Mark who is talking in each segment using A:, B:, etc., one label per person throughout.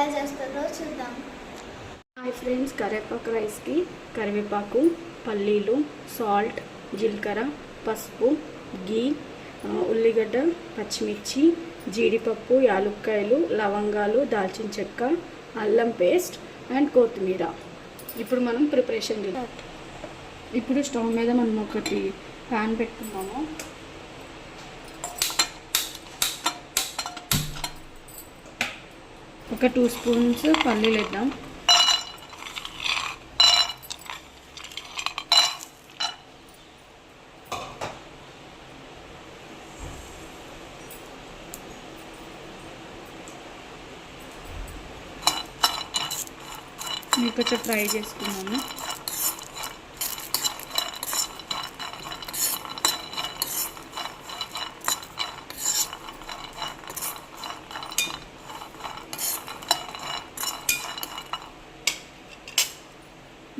A: ఎలా చేస్తుందో చూద్దాం.
B: హాయ్ ఫ్రెండ్స్ కరివేపాకు రైస్కి కరివేపాకు పల్లీలు సాల్ట్ జీలకర్ర పసుపు గీ ఉల్లిగడ్డ పచ్చిమిర్చి జీడిపప్పు యాలుక్కాయలు లవంగాలు దాల్చిన చెక్క అల్లం పేస్ట్ అండ్ కొత్తిమీర. ఇప్పుడు మనం ప్రిపరేషన్ చేద్దాం. ఇప్పుడు స్టవ్ మీద మనం ఒకటి ప్యాన్ పెట్టుకున్నాము ఒక టూ స్పూన్స్ పల్లీలు వేద్దాం. మీకు కొంచెం ఫ్రై చేసుకున్నాము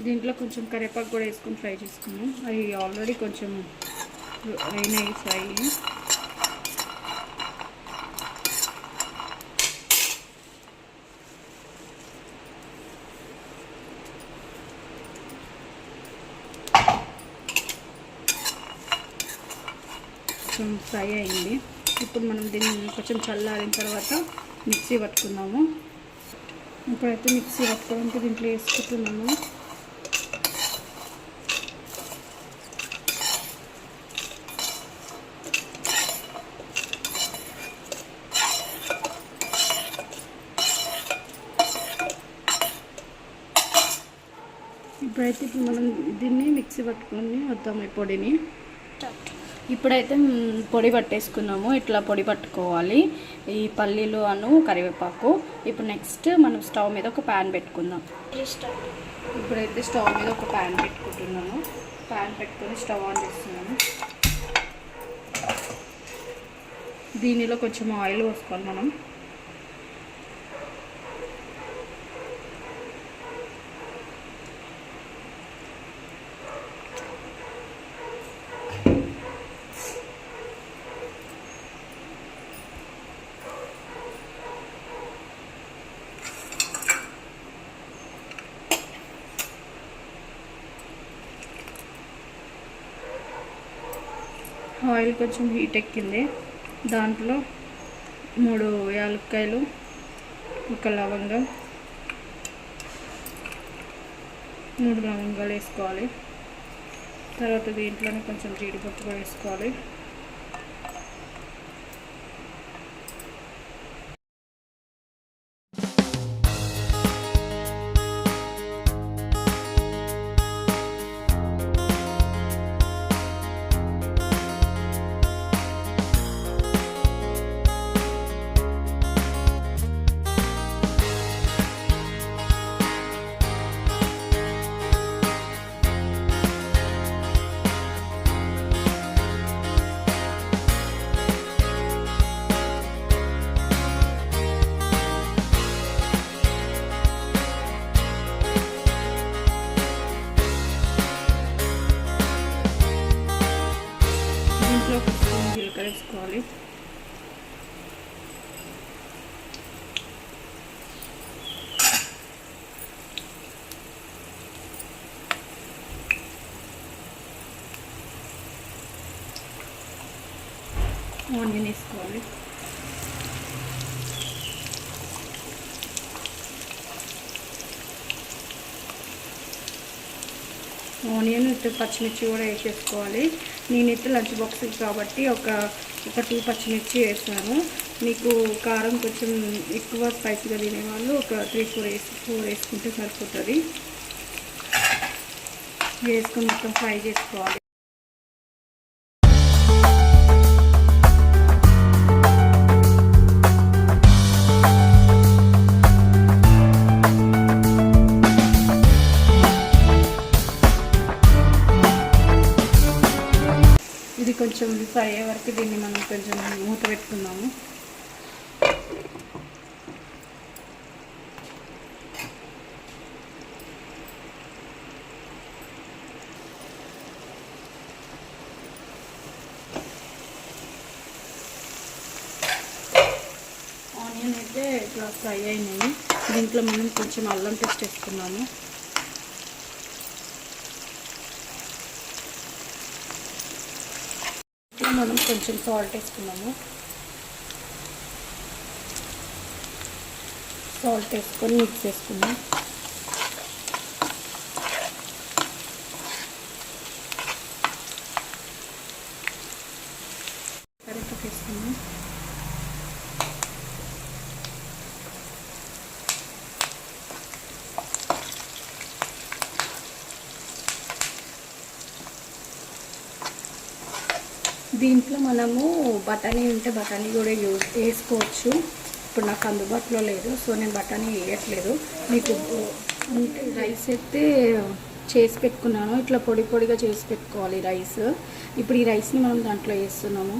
B: దీంట్లో కొంచెం కరివేపాకు కూడా వేసుకొని ఫ్రై చేసుకున్నాం అవి ఆల్రెడీ కొంచెం అయినాయి ఫ్రై కొంచెం ఫ్రై అయింది. ఇప్పుడు మనం దీన్ని కొంచెం చల్లారిన తర్వాత మిక్సీ పట్టుకున్నాము ఇప్పుడైతే మిక్సీ పట్టుకోవడానికి దీంట్లో వేసుకుంటున్నాము. ఇప్పుడైతే ఇప్పుడు మనం దీన్ని మిక్సీ పట్టుకొని వద్దాం ఈ పొడిని. ఇప్పుడైతే పొడి పట్టేసుకున్నాము. ఇట్లా పొడి పట్టుకోవాలి. ఈ పల్లీలు అను కరివేపాకు. ఇప్పుడు నెక్స్ట్ మనం స్టవ్ మీద ఒక ప్యాన్ పెట్టుకుందాం. ఇప్పుడైతే స్టవ్ మీద ఒక ప్యాన్ పెట్టుకుంటున్నాను ప్యాన్ పెట్టుకొని స్టవ్ ఆన్ చేస్తున్నాను దీనిలో కొంచెం ఆయిల్ పోసుకోవాలి మనం. ఆయిల్ కొంచెం హీట్ ఎక్కింది. దాంట్లో మూడు యాలక్కాయలు ఒక లవంగం మూడు లవంగాలు వేసుకోవాలి. తర్వాత దీంట్లోనే కొంచెం జీడిపప్పు కూడా వేసుకోవాలి. ఆనియన్ వేసుకోవాలి ఆనియన్ విత్ పచ్చిమిర్చి కూడా వేసేసుకోవాలి నేనైతే లంచ్ బాక్స్ కాబట్టి ఒక ఒక టూ పచ్చిమిర్చి వేసాను. మీకు కారం కొంచెం ఎక్కువ స్పైసీగా తినేవాళ్ళు ఒక త్రీ ఫోర్ వేసి ఫోర్ వేసుకుంటే సరిపోతుంది. వేసుకుని మొత్తం ఫ్రై చేసుకోవాలి. ఇది ఫ్రై అయ్యే వరకు దీన్ని మనం కొంచెం మూత పెట్టుకుందాము. ఇట్లా ఫ్రై అయినాయి. దీంట్లో మనం కొంచెం అల్లం పేస్ట్ వేసుకున్నాము. మనం కొంచెం సాల్ట్ వేసుకున్నాము. సాల్ట్ వేసుకొని మిక్స్ చేసుకున్నాం దీంట్లో మనము బఠానీ ఉంటే బఠానీ కూడా యూజ్ వేసుకోవచ్చు ఇప్పుడు నాకు అందుబాటులో లేదు సో నేను బఠానీ వేయట్లేదు. మీకు అంటే రైస్ అయితే చేసి పెట్టుకున్నాను. ఇట్లా పొడి పొడిగా చేసి పెట్టుకోవాలి రైస్. ఇప్పుడు ఈ రైస్ని మనం దాంట్లో వేస్తున్నాము.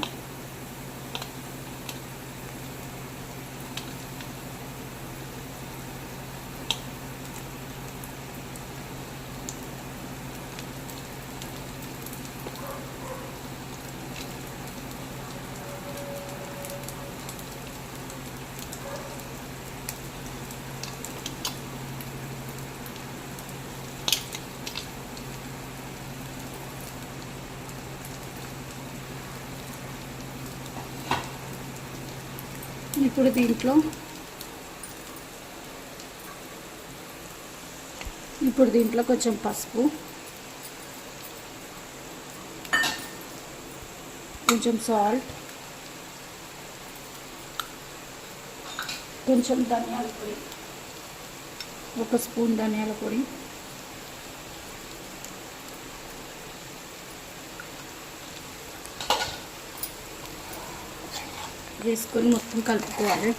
B: ఇప్పుడు దీంట్లో. ఇప్పుడు దీంట్లో కొంచెం పసుపు. కొంచెం సాల్ట్. కొంచెం ధనియాల పొడి. ఒక స్పూన్ ధనియాల పొడి. వేసుకొని మొత్తం కలుపుకోవాలి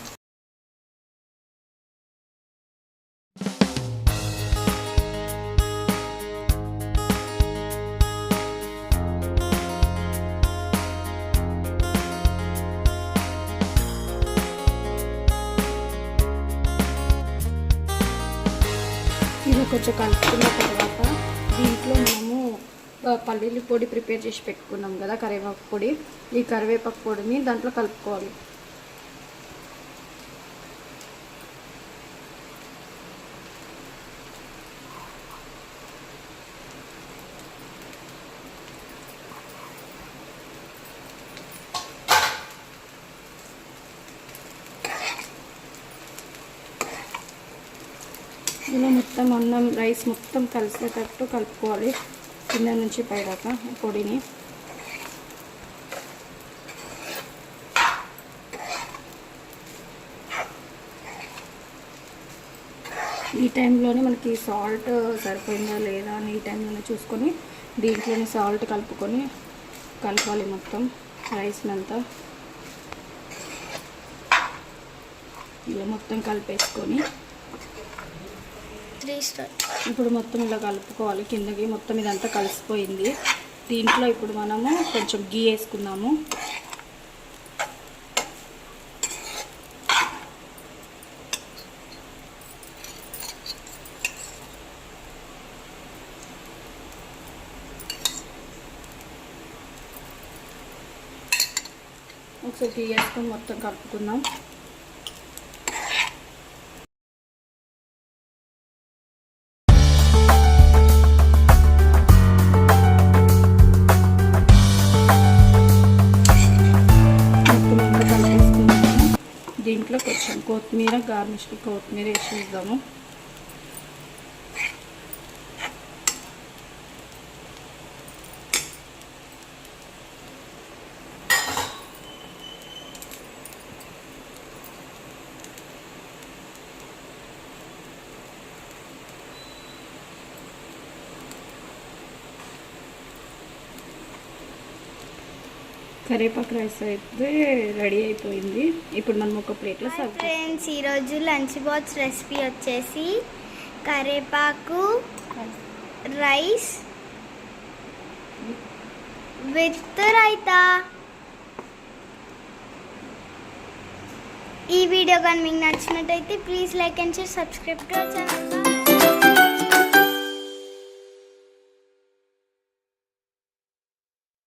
B: ఇది కొంచెం కలుపుకున్న పల్లీల పొడి ప్రిపేర్ చేసి పెట్టుకున్నాం కదా కరివేపాకు పొడి. ఈ కరివేపాకు పొడిని దాంట్లో కలుపుకోవాలి. ఇలా మొత్తం అన్నం రైస్ మొత్తం కలిసేటట్టు కలుపుకోవాలి. కింద నుంచి పైదాకా పొడిని. ఈ టైంలోనే మనకి సాల్ట్ సరిపోయిందా లేదా అని ఈ టైంలోనే చూసుకొని దీంట్లోనే సాల్ట్ కలుపుకొని కలపాలి మొత్తం రైస్ని అంతా. ఇలా మొత్తం కలిపేసుకొని ఇప్పుడు మొత్తం ఇలా కలుపుకోవాలి. కిందకి మొత్తం ఇదంతా కలిసిపోయింది. దీంట్లో ఇప్పుడు మనము కొంచెం గీ వేసుకుందాము. ఒకసారి గీ వేసుకొని మొత్తం కలుపుకుందాం. దీంట్లో కొంచెం కొత్తిమీర గార్నిష్కి కొత్తిమీర వేసి ఇద్దాము. కరివేపాకు రైస్ అయితే రెడీ అయిపోయింది. ఇప్పుడు మనం ఒక ప్లేట్లో సర్వ్
A: ఫ్రెండ్స్ ఈరోజు లంచ్ బాక్స్ రెసిపీ వచ్చేసి కరేపాకు రైస్ విత్ రైతా. ఈ వీడియో కానీ మీకు నచ్చినట్టయితే please like and share subscribe to our channel